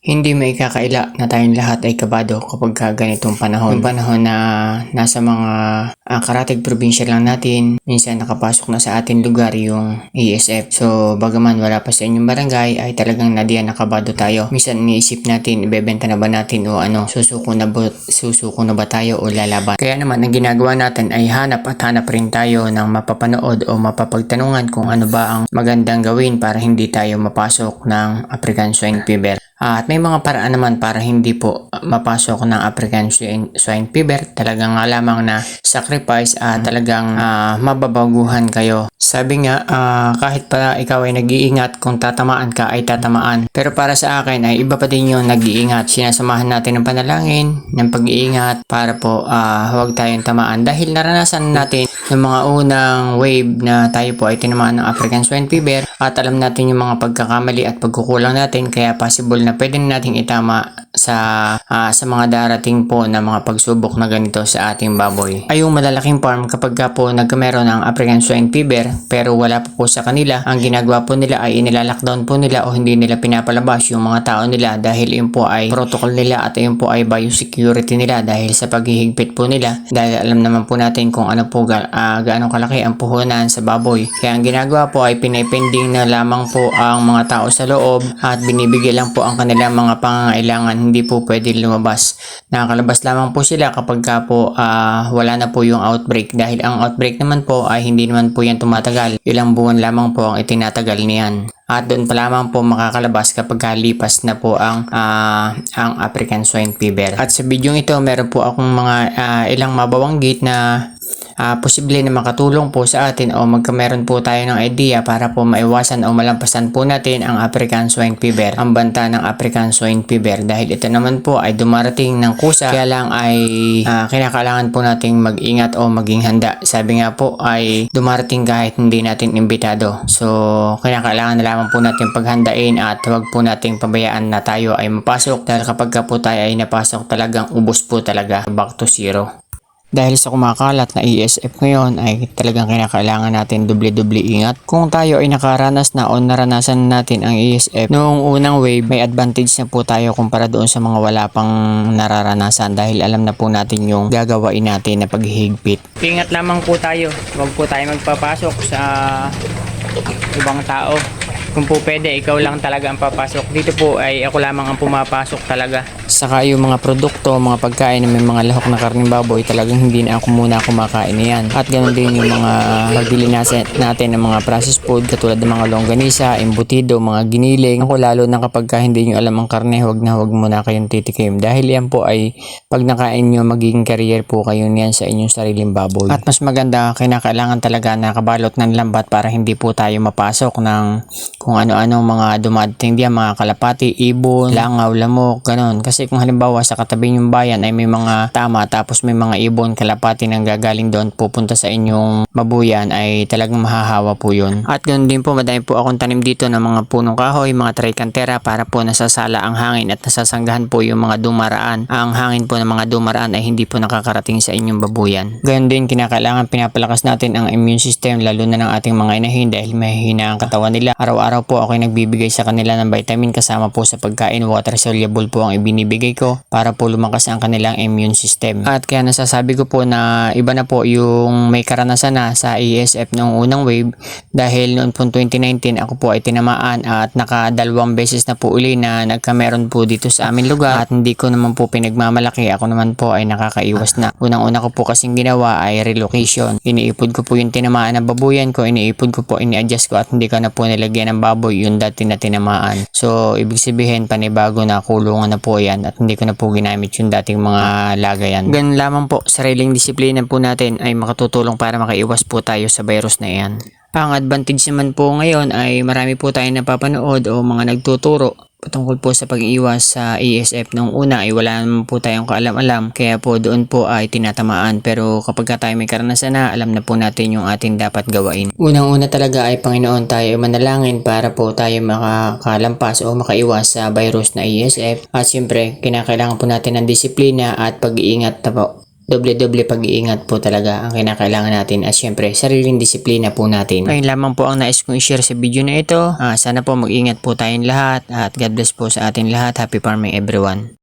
Hindi may kakaila na tayong lahat ay kabado kapag ka ganitong panahon. Yung panahon na nasa mga uh, karatig probinsya lang natin, minsan nakapasok na sa ating lugar yung ESF. So, bagaman wala pa sa inyong barangay, ay talagang nadiyan nakabado tayo. Minsan iniisip natin, ibebenta na ba natin o ano, susuko na ba, susuko na ba tayo o lalaban. Kaya naman, ang ginagawa natin ay hanap at hanap rin tayo ng mapapanood o mapapagtanungan kung ano ba ang magandang gawin para hindi tayo mapasok ng African Swine Fever. At may mga paraan naman para hindi po mapasok ng African swine, fever. Talagang nga lamang na sacrifice at talagang ah, mababaguhan kayo. Sabi nga, ah, kahit pa ikaw ay nag-iingat, kung tatamaan ka ay tatamaan. Pero para sa akin ay iba pa din yung nag-iingat. Sinasamahan natin ng panalangin, ng pag-iingat para po ah, huwag tayong tamaan. Dahil naranasan natin yung mga unang wave na tayo po ay tinamaan ng African swine fever at alam natin yung mga pagkakamali at pagkukulang natin kaya possible na pwede na nating itama sa ah, sa mga darating po na mga pagsubok na ganito sa ating baboy. Ay yung malalaking farm kapag ka po nagkameron ng African swine fever pero wala pa po sa kanila, ang ginagawa po nila ay inilalockdown po nila o hindi nila pinapalabas yung mga tao nila dahil yun po ay protocol nila at yun po ay biosecurity nila dahil sa paghihigpit po nila dahil alam naman po natin kung ano po ga, ah, gaano kalaki ang puhunan sa baboy. Kaya ang ginagawa po ay pinipending na lamang po ang mga tao sa loob at binibigay lang po ang kanilang mga pangangailangan hindi po pwede lumabas. Nakakalabas lamang po sila kapag ka po ah, wala na po yung outbreak dahil ang outbreak naman po ay hindi naman po yan tumatagal. Ilang buwan lamang po ang itinatagal niyan. At doon pa lamang po makakalabas kapag kalipas na po ang ah, ang African Swine Fever. At sa video ito, meron po akong mga ah, ilang mababanggit na ah, posible na makatulong po sa atin o magkameron po tayo ng idea para po maiwasan o malampasan po natin ang African Swine Fever, ang banta ng African Swine Fever dahil ito naman po ay dumarating ng kusa kaya lang ay ah, kinakailangan po nating mag-ingat o maging handa. Sabi nga po ay dumarating kahit hindi natin imbitado. So, kinakailangan na lamang po natin paghandain at huwag po nating pabayaan na tayo ay mapasok dahil kapag ka po tayo ay napasok talagang ubos po talaga back to zero. Dahil sa kumakalat na ESF ngayon ay talagang kinakailangan natin doble-doble ingat. Kung tayo ay nakaranas na o naranasan natin ang ESF noong unang wave, may advantage na po tayo kumpara doon sa mga wala pang nararanasan dahil alam na po natin yung gagawain natin na paghihigpit. Ingat lamang po tayo. Huwag po tayo magpapasok sa ibang tao. Kung po pwede, ikaw lang talaga ang papasok. Dito po ay ako lamang ang pumapasok talaga. Saka yung mga produkto, mga pagkain na may mga lahok na karning baboy, talagang hindi na ako muna kumakain na yan. At ganoon din yung mga pagbili natin, natin ng mga processed food katulad ng mga longganisa, embutido, mga giniling. Ako lalo na kapag ka hindi nyo alam ang karne, huwag na huwag muna kayong titikim. Dahil yan po ay pag nakain nyo, magiging career po kayo niyan sa inyong sariling baboy. At mas maganda, kinakailangan talaga nakabalot ng lambat para hindi po tayo mapasok ng kung ano-ano mga dumating diyan, mga kalapati, ibon, langaw, lamok, ganun. Kasi kung halimbawa sa katabi yung bayan ay may mga tama tapos may mga ibon, kalapati nang gagaling doon pupunta sa inyong mabuyan ay talagang mahahawa po yun. At ganun din po, madami po akong tanim dito ng mga punong kahoy, mga tricantera para po nasasala ang hangin at nasasanggahan po yung mga dumaraan. Ang hangin po ng mga dumaraan ay hindi po nakakarating sa inyong babuyan. Ganun din, kinakailangan pinapalakas natin ang immune system lalo na ng ating mga inahin dahil mahihina ang katawan nila. Araw-araw po ako ay nagbibigay sa kanila ng vitamin kasama po sa pagkain. Water soluble po ang ibinibigay ko para po lumakas ang kanilang immune system. At kaya nasasabi ko po na iba na po yung may karanasan na sa ESF noong unang wave dahil noon po 2019 ako po ay tinamaan at nakadalawang beses na po uli na nagkameron po dito sa aming lugar at hindi ko naman po pinagmamalaki. Ako naman po ay nakakaiwas na. Unang-una ko po kasing ginawa ay relocation. Iniipod ko po yung tinamaan na babuyan ko, iniipod ko po, ini-adjust ko at hindi ko na po nilagyan ng baboy yung dati na tinamaan. So, ibig sabihin, panibago na kulungan na po yan at hindi ko na po ginamit yung dating mga lagayan. Ganun lamang po, sariling disiplina po natin ay makatutulong para makaiwas po tayo sa virus na yan. Ang advantage naman po ngayon ay marami po tayong napapanood o mga nagtuturo patungkol po sa pag-iwas sa ESF nung una ay wala naman po tayong kaalam-alam kaya po doon po ay tinatamaan. Pero kapag ka tayo may karanasan na alam na po natin yung ating dapat gawain. Unang-una talaga ay Panginoon tayo manalangin para po tayo makakalampas o makaiwas sa virus na ESF at siyempre kinakailangan po natin ng disiplina at pag-iingat na po doble-doble pag-iingat po talaga ang kinakailangan natin at syempre sariling disiplina po natin. Ayun lamang po ang nais kong i-share sa video na ito. Ah, sana po mag-ingat po tayong lahat at God bless po sa ating lahat. Happy farming everyone.